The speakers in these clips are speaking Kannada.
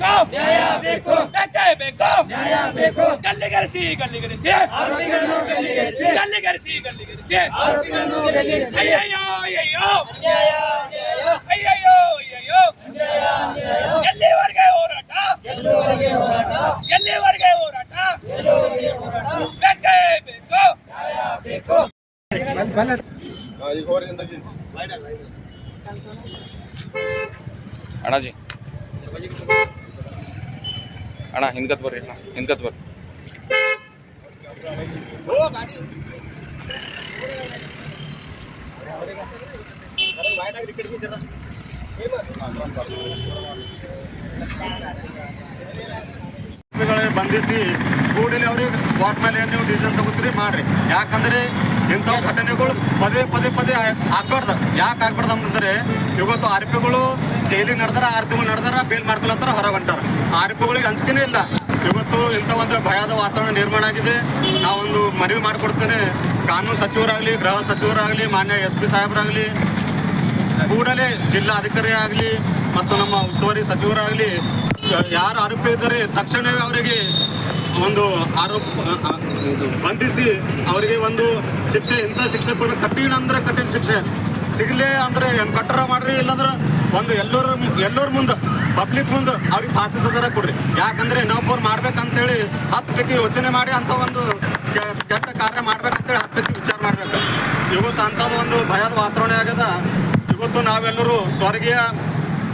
ಬೇಕು ನ್ಯಾಯ ಬೇಕು ಬೇಕೇ ಬೇಕು ನ್ಯಾಯ ಬೇಕು ಗಲ್ಲಿಗರಿಸಿ ಗಲ್ಲಿಗರಿಸಿ ಆರೋಪಿಗಳನ್ನು ಗಲ್ಲಿಗೇರಿಸಿ ಗಲ್ಲಿಗರಿಸಿ ಗಲ್ಲಿಗರಿಸಿ ಆರೋಪಿಗಳನ್ನು ಗಲ್ಲಿಗೇರಿಸಿ ಅಯ್ಯಯ್ಯೋ ಅಯ್ಯಯ್ಯೋ ಅನ್ಯಾಯ ಅನ್ಯಾಯ ಅಯ್ಯಯ್ಯೋ ಅಯ್ಯಯ್ಯೋ ಅನ್ಯಾಯ ಅನ್ಯಾಯ ಎಲ್ಲಿವರೆಗೆ ಹೋರಾಟ ಗೆಲ್ಲುವವರೆಗೆ ಹೋರಾಟ ಎಲ್ಲಿವರೆಗೆ ಹೋರಾಟ ಗೆಲ್ಲುವವರೆಗೆ ಹೋರಾಟ ಬೇಕೇ ಬೇಕು ನ್ಯಾಯ ಬೇಕು ಈಗ ಹೊರಗಿಂದ ಅಣ್ಣಾಜಿ ಅಣ್ಣ ಹಿಂದ್ಕತ್ ಬರ್ರಿ ಅಣ್ಣ ಹಿಂದ್ಕತ್ ಬರ್ರಿ. ಆರೋಪಿಗಳಿಗೆ ಬಂಧಿಸಿ ಕೂಡಲೇ ಅವ್ರಿಗೆ ಸ್ಪಾಟ್ ಮೇಲೆ ನೀವು ಡಿಸಿಷನ್ ತಗೋತೀರಿ, ಮಾಡ್ರಿ. ಯಾಕಂದ್ರೆ ಇಂಥ ಘಟನೆಗಳು ಪದೇ ಪದೇ ಪದೇ ಆಗ್ಬಾರ್ದು. ಯಾಕೆ ಆಗ್ಬಾರ್ದು ಅಂತಂದ್ರೆ ಇವತ್ತು ಆರೋಪಿಗಳು ಜೈಲಿಗೆ ನಡೆದಾರ, ಆರು ತಿಂಗಳು ನಡೆದಾರ ಬೇಲ್ ಮಾಡ್ಕೊಳತ್ತಾರ ಹೊರ ಹೊಂಟಾರ. ಆರೋಪಿಗಳಿಗೆ ಅಂಜಿಕೆನೇ ಇಲ್ಲ. ಇವತ್ತು ಇಂಥ ಒಂದು ಭಯದ ವಾತಾವರಣ ನಿರ್ಮಾಣ ಆಗಿದೆ. ನಾವೊಂದು ಮನವಿ ಮಾಡಿಕೊಡ್ತೇನೆ. ಕಾನೂನು ಸಚಿವರಾಗಲಿ, ಗೃಹ ಸಚಿವರಾಗಲಿ, ಮಾನ್ಯ ಎಸ್ ಪಿ ಸಾಹೇಬರಾಗಲಿ, ಕೂಡಲೇ ಜಿಲ್ಲಾ ಅಧಿಕಾರಿ ಆಗಲಿ ಮತ್ತು ನಮ್ಮ ಉಸ್ತುವಾರಿ ಸಚಿವರಾಗಲಿ ಯಾರು ಆರೋಪಿ ಇದ್ದಾರೆ ತಕ್ಷಣವೇ ಅವರಿಗೆ ಒಂದು ಆರೋಪ ಬಂಧಿಸಿ ಅವರಿಗೆ ಒಂದು ಶಿಕ್ಷೆ, ಇಂಥ ಶಿಕ್ಷೆ ಕೊಡ ಕಠಿಣ ಅಂದ್ರೆ ಕಠಿಣ ಶಿಕ್ಷೆ. ಸಿಗಲೇ ಅಂದ್ರೆ ಏನು ಕಟ್ಟರ ಮಾಡ್ರಿ, ಇಲ್ಲಾಂದ್ರೆ ಒಂದು ಎಲ್ಲರ ಎಲ್ಲರ ಮುಂದೆ ಪಬ್ಲಿಕ್ ಮುಂದೆ ಅವ್ರಿಗೆ ಫಾಸಿ ಸದರ ಕೊಡ್ರಿ. ಯಾಕಂದ್ರೆ ಇನ್ನೊಬ್ಬರು ಮಾಡ್ಬೇಕಂತೇಳಿ ಹತ್ತು ಪೈಕಿ ಯೋಚನೆ ಮಾಡಿ ಅಂತ ಒಂದು ಕೆಟ್ಟ ಕಾರ್ಯ ಮಾಡ್ಬೇಕಂತೇಳಿ ಹತ್ತು ಪೈಕಿ ವಿಚಾರ ಮಾಡ್ಬೇಕು. ಇವತ್ತು ಅಂಥದ್ದು ಒಂದು ಭಯದ ವಾತಾವರಣ ಆಗ್ಯದ. ಇವತ್ತು ನಾವೆಲ್ಲರೂ ಸ್ವರ್ಗೀಯ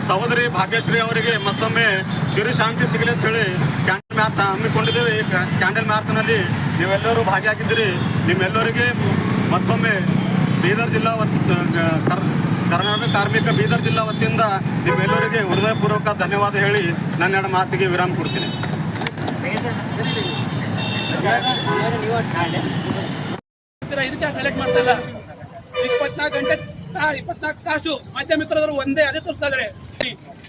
ಸಹೋದರಿ ಭಾಗ್ಯಶ್ರೀ ಅವರಿಗೆ ಮತ್ತೊಮ್ಮೆ ಶಾಂತಿ ಸಿಗಲಿ ಅಂತ ಹೇಳಿ ಕ್ಯಾಂಡಲ್ ಮ್ಯಾಚ್ ಹಮ್ಮಿಕೊಂಡಿದ್ದೇವೆ. ಕ್ಯಾಂಡಲ್ ಮ್ಯಾಚ್ನಲ್ಲಿ ನೀವೆಲ್ಲರೂ ಭಾಗಿಯಾಗಿದ್ದೀರಿ. ನಿಮ್ಮೆಲ್ಲರಿಗೆ ಮತ್ತೊಮ್ಮೆ ಬೀದರ್ ಜಿಲ್ಲಾ ಕರ್ನಾಟಕ ಕಾರ್ಮಿಕ ಬೀದರ್ ಜಿಲ್ಲಾ ವತಿಯಿಂದ ನಿಮ್ಮೆಲ್ಲರಿಗೆ ಹೃದಯಪೂರ್ವಕ ಧನ್ಯವಾದ ಹೇಳಿ ನನ್ನ ಎರಡು ಮಾತಿಗೆ ವಿರಾಮ ಕೊಡ್ತೀನಿ. ಇಪ್ಪತ್ನಾಲ್ಕು ಗಂಟೆ ತಾ- ಇಪ್ಪತ್ನಾಲ್ಕು ತಾಸು ಮಾಧ್ಯಮಿತ್ರರು ಒಂದೇ ಅದೇ ತೋರಿಸ್ತಾ ಇದಾರೆ.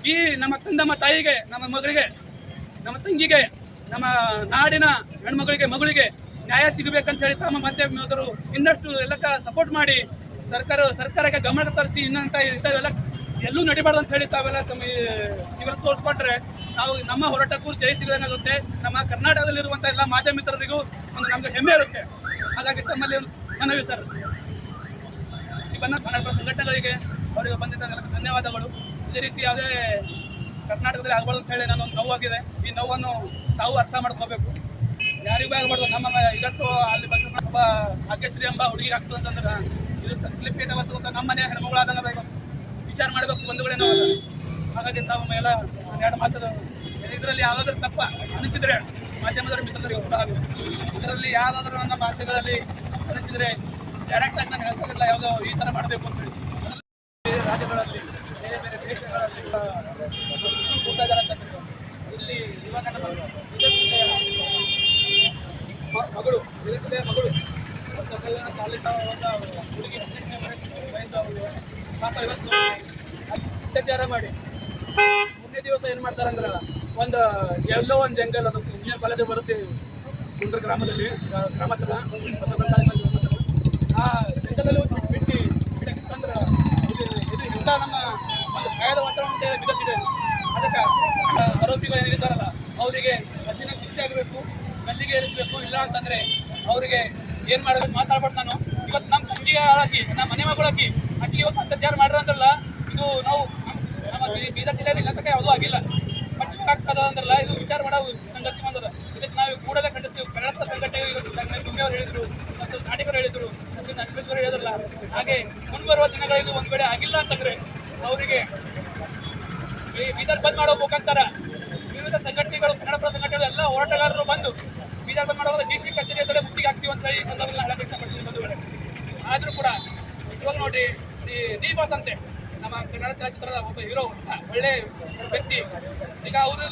ಈ ನಮ್ಮ ತಂದಮ್ಮ ತಾಯಿಗೆ, ನಮ್ಮ ಮಗಳಿಗೆ, ನಮ್ಮ ತಂಗಿಗೆ, ನಮ್ಮ ನಾಡಿನ ಹೆಣ್ಮಗಳಿಗೆ, ಮಗಳಿಗೆ ನ್ಯಾಯ ಸಿಗಬೇಕಂತ ಹೇಳಿ ತಮ್ಮ ಮಾಧ್ಯಮಿತರು ಇನ್ನಷ್ಟು ಎಲ್ಲಕ್ಕ ಸಪೋರ್ಟ್ ಮಾಡಿ ಸರ್ಕಾರ, ಸರ್ಕಾರಕ್ಕೆ ಗಮನ ತರಿಸಿ ಇನ್ನಂತ ಇಂಥವೆಲ್ಲ ಎಲ್ಲೂ ನಡಿಬಾರ್ದು ಅಂತ ಹೇಳಿ ತಾವೆಲ್ಲ ತಮ್ಮ ತೋರಿಸ್ಕೊಟ್ರೆ ನಾವು ನಮ್ಮ ಹೋರಾಟಕ್ಕೂ ಜಯ ಸಿಗದಂಗಾಗುತ್ತೆ. ನಮ್ಮ ಕರ್ನಾಟಕದಲ್ಲಿರುವಂಥ ಎಲ್ಲ ಮಾಧ್ಯಮಿತರರಿಗೂ ಒಂದು ನಮ್ಗೆ ಹೆಮ್ಮೆ ಇರುತ್ತೆ. ಹಾಗಾಗಿ ತಮ್ಮಲ್ಲಿ ಮನವಿ ಸರ್. ಬಂದ ಕನ್ನಡ ಸಂಘಟನೆಗಳಿಗೆ ಅವರಿಗೆ ಬಂದಿದ್ದ ಧನ್ಯವಾದಗಳು. ಇದೇ ರೀತಿ ಯಾವುದೇ ಕರ್ನಾಟಕದಲ್ಲಿ ಆಗಬಾರ್ದು ಅಂತ ಹೇಳಿ ನಾನು ಒಂದು ನೋವಾಗಿದೆ ಈ ನೋವನ್ನು ತಾವು ಅರ್ಥ ಮಾಡ್ಕೋಬೇಕು. ಯಾರಿಗೂ ಆಗಬಾರ್ದು. ನಮ್ಮ ಇವತ್ತು ಅಲ್ಲಿ ಬಸ್ ಒಬ್ಬ ಭಾಗ್ಯಶ್ರೀ ಎಂಬ ಹುಡುಗಿ ಆಗ್ತದೆ ಅಂತಂದ್ರೆ ಇದು ಕ್ಲಿಪ್ ಏಟ್ ಅವತ್ತು ನಮ್ಮ ಮನೆ ಹೆಣ್ಮಗಳಾದಂಗೆ ಬೇಕು ವಿಚಾರ ಮಾಡಬೇಕು. ಬಂಧುಗಳೇ ಅಲ್ಲ. ಹಾಗಾಗಿ ತಾವು ಎಲ್ಲ ಎರಡು ಮಾತು ಇದರಲ್ಲಿ ಯಾವುದಾದ್ರೂ ತಪ್ಪ ಅನಿಸಿದ್ರೆ ಮಾಧ್ಯಮದವರ ಮಿತ್ರರಿಗೆ ಕೂಡ ಆಗುತ್ತೆ ಇದರಲ್ಲಿ ಯಾವುದಾದ್ರೂ ನನ್ನ ಭಾಷೆಗಳಲ್ಲಿ ಅನಿಸಿದ್ರೆ ಡೈರೆಕ್ಟ್ ಆಗಿ ನಾನು ಹೇಳ್ತಿಲ್ಲ ಯಾವುದೋ ಈ ಥರ ಮಾಡಬೇಕು ಅಂತ ಹೇಳಿ ರಾಜ್ಯಗಳಲ್ಲಿ ಬೇರೆ ಬೇರೆ ದೇಶಗಳಲ್ಲಿ ಇದ್ದಾರೆ ಅಂತ. ಇಲ್ಲಿ ಮಗಳು ಮಗಳು ಹುಡುಗಿ ಇವತ್ತು ಅತ್ಯಾಚಾರ ಮಾಡಿ ಮುಂದೆ ದಿವಸ ಏನ್ ಮಾಡ್ತಾರಂದ್ರ, ಒಂದು ಎಲ್ಲೋ ಒಂದು ಜಂಗಲ್ ಅದು ಇಂಜಿನಿಯರ್ ಕಾಲೇಜ್ ಬರುತ್ತೆ ಕುಂದ್ರ ಗ್ರಾಮದಲ್ಲಿ ಗ್ರಾಮ ಹತ್ರ. ಆ ಜಂಗಲಲ್ಲಿ ಒಂದು ಬಿಟ್ಟು ಬಿಟ್ಟು ಬಿಡಕ್ಕಂದ್ರ ಇದು ಇದು ಇಂಥ ನಮ್ಮ ಒಂದು ಭಯದ ವಾತಾವರಣ ಬಿದ್ದಿದೆ ಅದಕ್ಕೆ ಆರೋಪಿಗಳು ಏನಿದ್ದಾರಲ್ಲ ಅವರಿಗೆ ಕಠಿಣ ಶಿಕ್ಷೆ ಆಗಬೇಕು ಗಲ್ಲಿಗೆ ಇಲ್ಲ ಅಂತಂದ್ರೆ ಅವರಿಗೆ ಏನು ಮಾಡಬೇಕು ಮಾತಾಡ್ಬಾರ್ದು ನಾನು. ಇವತ್ತು ನಮ್ಮ ತಂಗಿಗೆ ಹಾಕಿ ನಮ್ಮ ಮನೆ ಮಗಳಾಕಿ ಆಕಿಗೆ ಇವತ್ತು ಅತ್ಯಾಚಾರ ಮಾಡ್ರ ಅಂತಲ್ಲ, ಇದು ನಾವು ನಮ್ಮ- ಬೀದರ್ ಜಿಲ್ಲೆಯಲ್ಲಿ ಇಲ್ಲ ತನಕ ಯಾವುದೂ ಆಗಿಲ್ಲ. ಬಟ್ ಆಗ್ತದ ಅಂದ್ರಲ್ಲ, ಇದು ವಿಚಾರ ಮಾಡೋ ಸಂಗತಿ ಬಂದದ. ಇದಕ್ಕೆ ನಾವು ಕೂಡಲೇ ಖಂಡಿಸ್ತೀವಿ. ಕನ್ನಡ ಸಂಘಟನೆ ಹೇಳಿದ್ರು, ಮತ್ತು ನಾಟಕರು ಹೇಳಿದ್ರು. ಮತ್ತು ಹೇಳಿದ್ರಲ್ಲ, ಹಾಗೆ ಮುಂಬರುವ ದಿನಗಳಲ್ಲಿ ಒಂದ್ ವೇಳೆ ಆಗಿಲ್ಲ ಅಂತಂದ್ರೆ ಅವರಿಗೆ ಬೀದರ್ ಬಂದ್ ಮಾಡೋ ಮುಖಾಂತರ ವಿವಿಧ ಸಂಘಟನೆಗಳು ಕನ್ನಡಪರ ಸಂಘಟನೆಗಳು, ಎಲ್ಲ ಹೋರಾಟಗಾರರು ಬಂದು ಬೀದರ್ ಬಂದ್ ಮಾಡೋ ಡಿ ಸಿ ಕಚೇರಿ ಎದುರೇ ಮುತ್ತಿಗೆ ಆಗ್ತೀವಿ ಅಂತ ಹೇಳಿ ಸಂದರ್ಭದಲ್ಲಿ ಹೇಳಕ್ಕೆ ಒಂದು ಬಂಧುಗಳೇ ಆದ್ರೂ ಕೂಡ ಇವಾಗ ನೋಡಿ, ಈ ಬಾಸ್ ಅಂತೆ, ನಮ್ಮ ಕನ್ನಡ ಚಲನಚಿತ್ರದ ಒಬ್ಬ ಹೀರೋ ಒಳ್ಳೆ ವ್ಯಕ್ತಿ. ಈಗ ಅವರು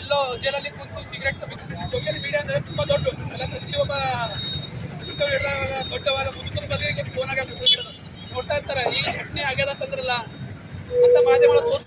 ಎಲ್ಲೋ ಜೈಲಲ್ಲಿ ಕುಂತು ಸಿಗರೆಟ್ ಸೋಷಿಯಲ್ ಮೀಡಿಯಾ ಅಂದ್ರೆ ತುಂಬಾ ದೊಡ್ಡ. ಒಬ್ಬ ದೊಡ್ಡವಾದ ಫೋನ್ ಆಗ. ನೋಡ್ತಾ ಇರ್ತಾರೆ ಈಗ ಘಟನೆ ಆಗ್ಯದ ಅಂತಂದ್ರಲ್ಲ ಅಂತ ಮಾಧ್ಯಮಗಳು